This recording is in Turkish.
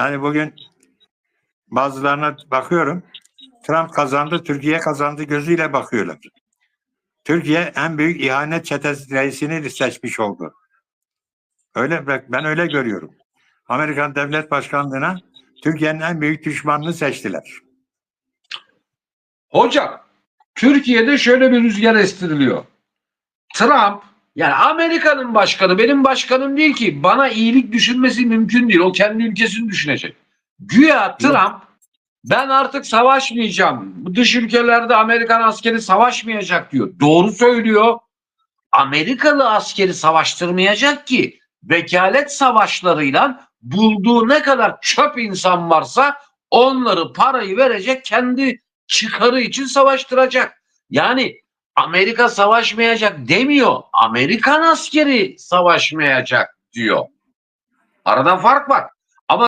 Yani bugün bazılarına bakıyorum. Trump kazandı, Türkiye kazandı gözüyle bakıyorlar. Türkiye en büyük ihanet çetesi reisini seçmiş oldu. Öyle ben öyle görüyorum. Amerikan Devlet Başkanlığı'na Türkiye'nin en büyük düşmanını seçtiler. Hocam Türkiye'de şöyle bir rüzgar estiriliyor. Trump yani Amerika'nın başkanı benim başkanım değil ki bana iyilik düşünmesi mümkün değil. O kendi ülkesini düşünecek. Güya Trump ben artık savaşmayacağım. Bu dış ülkelerde Amerikan askeri savaşmayacak diyor. Doğru söylüyor. Amerikalı askeri savaştırmayacak ki vekalet savaşlarıyla bulduğu ne kadar çöp insan varsa onları parayı verecek kendi çıkarı için savaştıracak. Yani Amerika savaşmayacak demiyor. Amerikan askeri savaşmayacak diyor. Arada fark var.